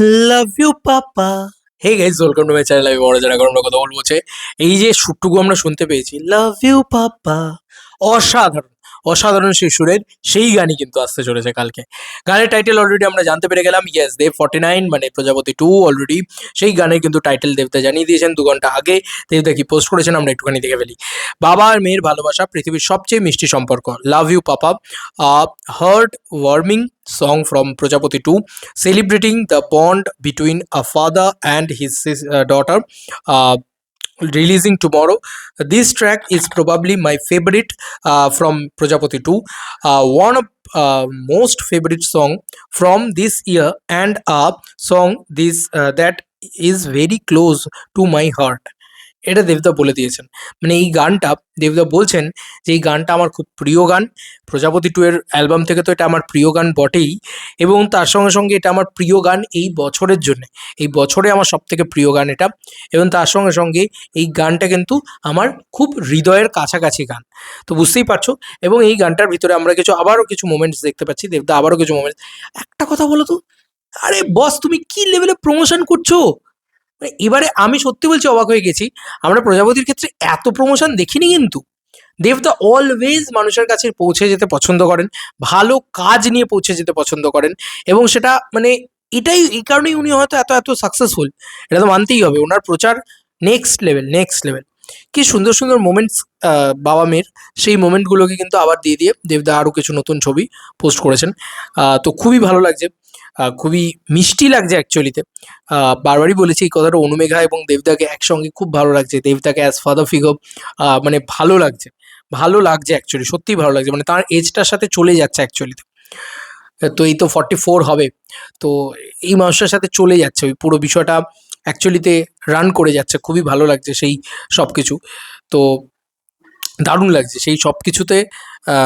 Love you papa hey guys welcome to my channel আমি বড় যারা গরম কথা বলব এই যে সুরটুকু আমরা শুনতে পেয়েছি। লাভ ইউ পাপা অসাধারণ। অসাধারণ সেই সুরের সেই গানই কিন্তু আসতে চলেছে কালকে। গানের টাইটেল অলরেডি আমরা জানতে পেরে গেলাম ইয়েস দেব ফর্টি নাইন মানে প্রজাপতি টু অলরেডি সেই গানের কিন্তু টাইটেল দেবতা জানিয়ে দিয়েছেন দু ঘণ্টা আগে দেবতা কি পোস্ট করেছেন আমরা একটুখানি দেখে ফেলি। বাবা আর মেয়ের ভালোবাসা পৃথিবীর সবচেয়ে মিষ্টি সম্পর্ক। Love you papa heartwarming song from Prajapati 2 celebrating the bond between a father and his sis- uh, daughter uh, releasing tomorrow. This track is probably my favorite uh, from Prajapati 2 uh, one of uh, most favorite song from this year and a song this uh, that is very close to my heart এটা দেবদা বলে দিয়েছেন। মানে এই গানটা দেবদা বলছেন যে এই গানটা আমার খুব প্রিয় গান। প্রজাপতি টু এর অ্যালবাম থেকে তো এটা আমার প্রিয় গান বটেই এবং তার সঙ্গে সঙ্গে এটা আমার প্রিয় গান এই বছরের জন্য। এই বছরে আমার সব থেকে প্রিয় গান এটা এবং তার সঙ্গে সঙ্গে এই গানটা কিন্তু আমার খুব হৃদয়ের কাছাকাছি গান। তো বুঝতেই পারছ? এবং এই গানটার ভিতরে আমরা কিছু, আবারও কিছু মোমেন্টস দেখতে পাচ্ছি। দেবদা আবারও কিছু মোমেন্টস একটা কথা বলো তো? আরে বস, তুমি কি লেভেলে প্রমোশন করছ? মানে এবারে আমি সত্যি বলছি অবাক হয়ে গেছি। আমরা প্রজাপতির ক্ষেত্রে এত প্রমোশন দেখিনি কিন্তু। দেবদা অলওয়েজ মানুষের কাছে পৌঁছে যেতে পছন্দ করেন, ভালো কাজ নিয়ে পৌঁছে যেতে পছন্দ করেন এবং সেটা মানে এটাই, এই কারণেই উনি হয়তো এত এত সাকসেসফুল এটা তো মানতেই হবে, ওনার প্রচার নেক্সট লেভেল নেক্সট লেভেল কি সুন্দর সুন্দর মোমেন্টস বাবা মেয়ের। সেই মোমেন্টগুলোকে কিন্তু আবার দিয়ে দিয়ে দেবদা আরও কিছু নতুন ছবি পোস্ট করেছেন। তো খুবই ভালো লাগছে। খুবই মিষ্টি লাগছে অ্যাকচুয়ালিতে বারবারই বলেছি এই কথাটা, অনুমেঘা এবং দেবদাকে একসঙ্গে খুব ভালো লাগছে। দেবদাকে অ্যাজ ফাদার ফিগর মানে ভালো লাগছে। ভালো লাগছে অ্যাকচুয়ালি সত্যিই ভালো লাগছে। মানে তার এজটার সাথে চলে যাচ্ছে অ্যাকচুয়ালিতে তো। এই তো ফর্টি ফোর হবে। তো এই মানুষটার সাথে চলে যাচ্ছে। ওই পুরো বিষয়টা অ্যাকচুয়ালিতে রান করে যাচ্ছে। খুবই ভালো লাগছে সেই সব কিছু তো দারুণ লাগছে। সেই সব কিছুতে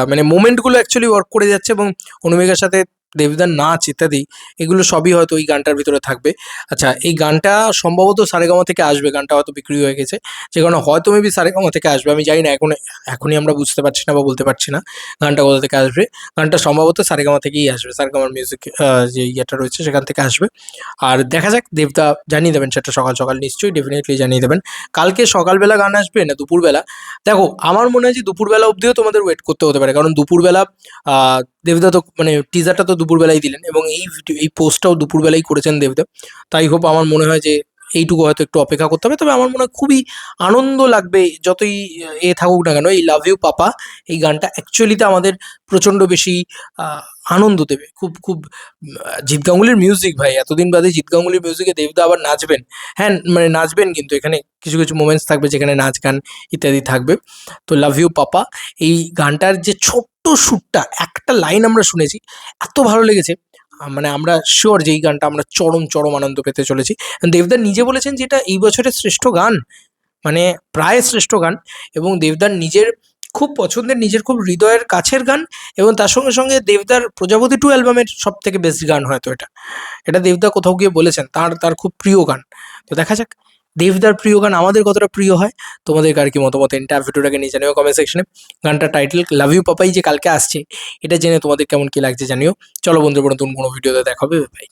মানে মোমেন্টগুলো অ্যাকচুয়ালি ওয়ার্ক করে যাচ্ছে এবং অনুমেঘার সাথে দেবদার নাচ ইত্যাদি, এগুলো সবই হয়তো ওই গানটার ভিতরে থাকবে। আচ্ছা এই গানটা সম্ভবত সারেগামা থেকে আসবে, গানটা হয়তো বিক্রি হয়ে গেছে। যে কারণে হয়তো মেবি সারেগামা থেকে আসবে, আমি জানি না, এখন, এখনই আমরা বুঝতে পারছি না বা বলতে পারছি না গানটা কোথা থেকে আসবে। গানটা সম্ভবত সারেগামা থেকেই আসবে, সারেগামার মিউজিক যে ইয়েটা রয়েছে সেখান থেকে আসবে। আর দেখা যাক, দেবদা জানিয়ে দেবেন সেটা সকাল সকাল, নিশ্চয়ই ডেফিনেটলি জানিয়ে দেবেন। কালকে সকালবেলা গান আসবে না দুপুরবেলা? দেখো, আমার মনে হয় যে দুপুরবেলা অবধিও তোমাদের ওয়েট করতে হতে পারে, কারণ দুপুরবেলা দেবদা তো মানে টিজারটা তো দুপুরবেলাই দিলেন এবং এই ভিডিও, এই পোস্টটাও দুপুরবেলাই করেছেন দেবদেব। তাই হোপ আমার মনে হয় যে এইটুকু হয়তো একটু অপেক্ষা করতে হবে। তবে আমার মনে হয় খুবই আনন্দ লাগবে যতই এ থাকুক না কেন, এই লাভ ইউ পাপা, এই গানটা অ্যাকচুয়ালিতে আমাদের প্রচণ্ড বেশি আনন্দ দেবে। খুব খুব জিৎ গাঙ্গুলির মিউজিক ভাই, এতদিন বাদে জিৎ গাঙ্গুলির মিউজিকে দেবদা আবার নাচবেন। হ্যাঁ মানে নাচবেন কিন্তু, এখানে কিছু কিছু মোমেন্টস থাকবে যেখানে নাচ গান ইত্যাদি থাকবে। তো লাভ ইউ পাপা। এই গানটার যে ছোট্ট সুরটা, একটা লাইন আমরা শুনেছি, এত ভালো লেগেছে। মানে আমরা শিওর যে এই গানটা আমরা চরম চরম আনন্দ পেতে চলেছি। দেবদার নিজে বলেছেন যে এটা এই বছরের শ্রেষ্ঠ গান মানে প্রায় শ্রেষ্ঠ গান। এবং দেবদার নিজের খুব পছন্দের নিজের খুব হৃদয়ের কাছের গান এবং তার সঙ্গে সঙ্গে দেবদার প্রজাপতি টু অ্যালবামের সব থেকে বেস্ট গান হয়তো এটা। এটা দেবদা কোথাও গিয়ে বলেছেন, তার তার খুব প্রিয় গান। তো দেখা যাক, দেবদার প্রিয় গান আমাদের কতটা প্রিয় হয়, তোমাদের আর কি মতামত এন্টার ভিডিওটাকে নিয়ে জানিও কমেন্ট সেকশনে গানটা টাইটেল লাভ ইউ পাপাই যে কালকে আসছে, এটা জেনে তোমাদের কেমন কি লাগছে জানিও। চলো বন্ধুরা নতুন কোনো ভিডিওতে দেখাবে বাই